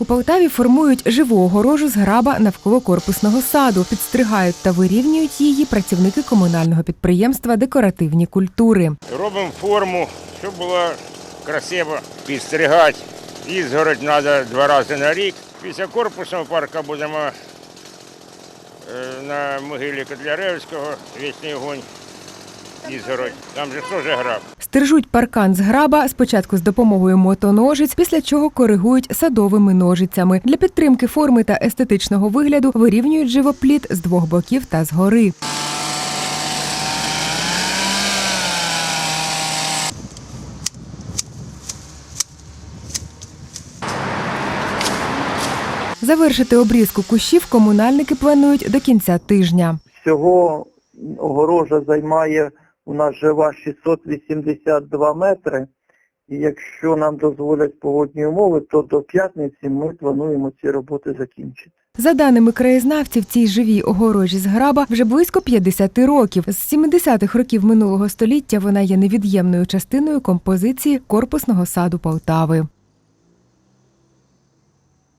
У Полтаві формують живу огорожу з граба навколо корпусного саду, підстригають та вирівнюють її працівники комунального підприємства Декоративні культури. Робимо форму, щоб було красиво підстригати. Ізгородь треба два рази на рік. Після корпусного парка будемо е, на могилі Котляревського, вічний огонь. Ізгородь. Там же теж граб. Стрижуть паркан з граба спочатку з допомогою мотоножиць, після чого коригують садовими ножицями. Для підтримки форми та естетичного вигляду вирівнюють живопліт з двох боків та згори. Завершити обрізку кущів комунальники планують до кінця тижня. Всього огорожа займає у нас жива 682 метри. І якщо нам дозволять погодні умови, то до п'ятниці ми плануємо ці роботи закінчити. За даними краєзнавців, цій живій огорожі з граба вже близько 50 років. З 70-х років минулого століття вона є невід'ємною частиною композиції корпусного саду Полтави.